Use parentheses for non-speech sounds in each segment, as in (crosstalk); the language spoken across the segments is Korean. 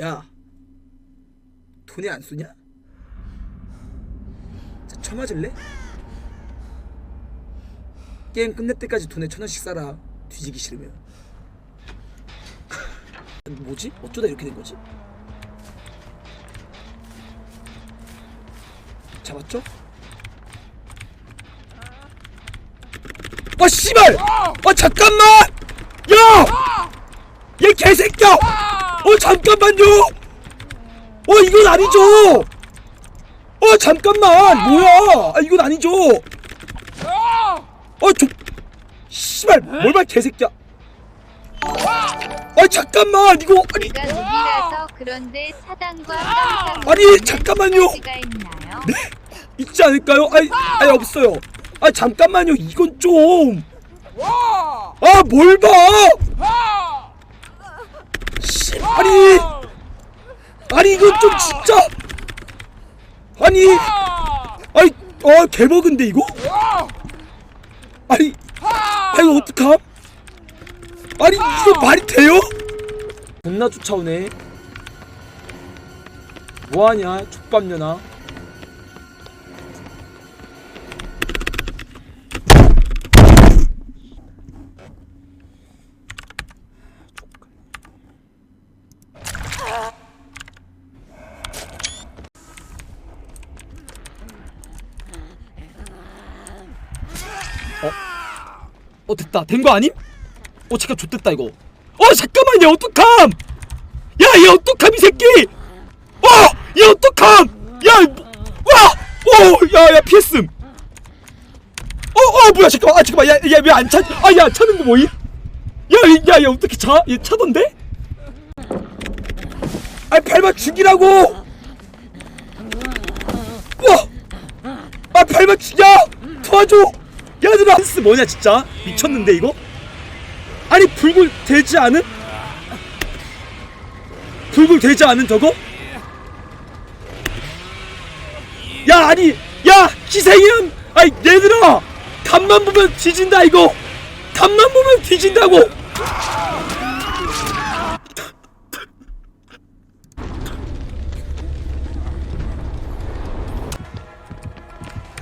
야 돈이 안 쏘냐? 자, 쳐맞을래? 게임 끝낼 때까지 돈에 천 원씩 싸라 뒤지기 싫으면 (laughs) 뭐지? 어쩌다 이렇게 된 거지? 잡았죠? 아 씨발! 아 잠깐만! 야! 얘 개새끼야! 어 잠깐만요! 어 이건 아니죠! 어 잠깐만! 뭐야! 아 이건 아니죠! 어 저... 씨발 뭘봐 개새끼야! 아 잠깐만 이거 아니 제가 독이라서 그런데 깜짝 아니, 잠깐만요. 가 있나요? 네? 있지 않을까요? 아니 아니 없어요. 아 잠깐만요 이건 좀. 아 뭘 봐! 씨 아니 아니 이건 좀 진짜 아니 아니 어 개버그인데 이거? 아니 아니 이거 어떡함? 아니 이거 말이 돼요? 존나 쫓아오네 뭐하냐 족밥년아 어 됐다. 된 거 아님? 어 잠깐 좆됐다 이거. 어 잠깐만 얘 어떡함! 야얘 어떡함 이 새끼! 어얘 어떡함! 야와오야야 피했음. 어어 뭐야 잠깐만. 아 잠깐만. 야얘 안 차? 아야 차는 거 뭐임? 야야얘 어떻게 차? 얘 차던데? 아이 밟아 죽이라고! 와 아 밟아 죽여! 도와줘 얘들아 한스 뭐냐 진짜 미쳤는데 이거? 아니 불굴 되지 않은? 불굴 되지 않은 저거? 야 아니 야 희생이란 아이 얘들아 간만 보면 뒤진다 이거 간만 보면 뒤진다고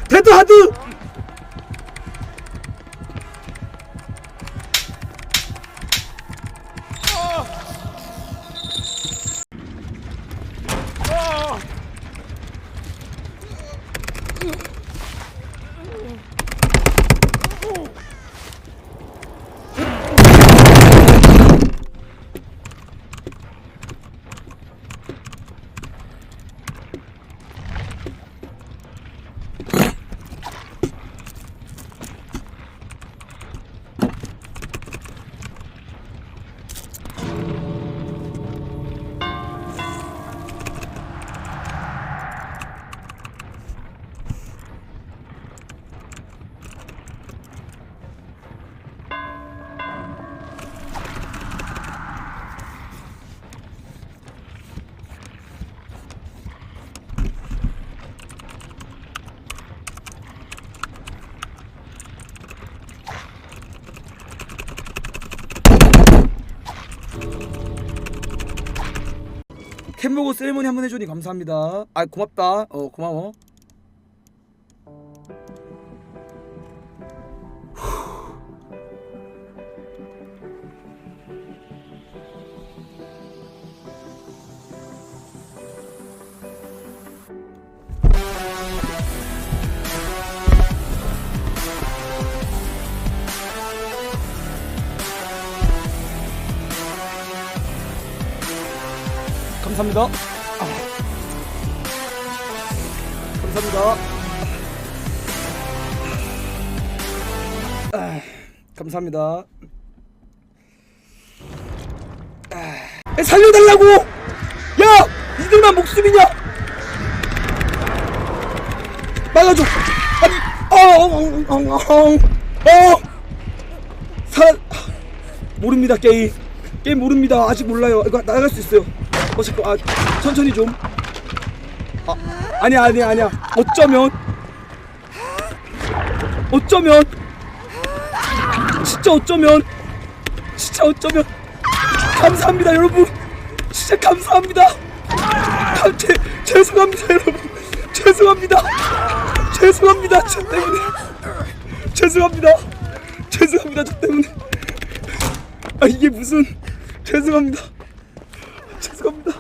데드 하드 Mm. 캔버거 세리머니 한 번 해주니 감사합니다. 아 고맙다. 어 고마워. 감사합니다. 아. 감사합니다. 아, 감사합니다. 아, 살려달라고! 야! 이들만 목숨이냐? 막아줘! 아니, 어, 어, 어, 어! 살, 모릅니다, 게임. 게임 모릅니다. 아직 몰라요. 이거 나갈 수 있어요. 어 잠깐 아 천천히 좀. 아 아니야 아니야 아니야. 어쩌면 어쩌면 진짜 어쩌면 진짜 어쩌면 감사합니다 여러분. 진짜 감사합니다. 감, 제, 죄송합니다 여러분. 죄송합니다. 죄송합니다 저 때문에. 죄송합니다. 죄송합니다 저 때문에. 아 이게 무슨 죄송합니다. 죄송합니다.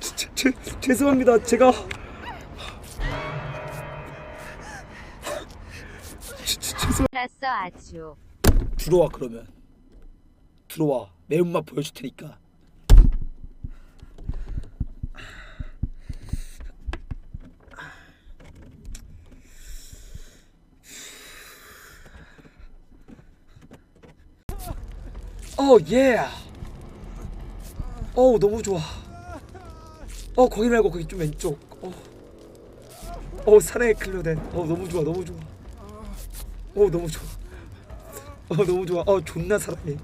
제, 제, 제, 죄송합니다. 제가 제- 제- 죄송. 아주. 들어와 그러면 들어와 매운맛 보여줄 테니까. 어 예. 어 너무 좋아. 어 거기 말고 거기 좀 왼쪽. 어. 어 사랑의 클로덴. 어 너무 좋아 너무 좋아. 어 너무 좋아. 어 너무 좋아. 어 존나 사랑해.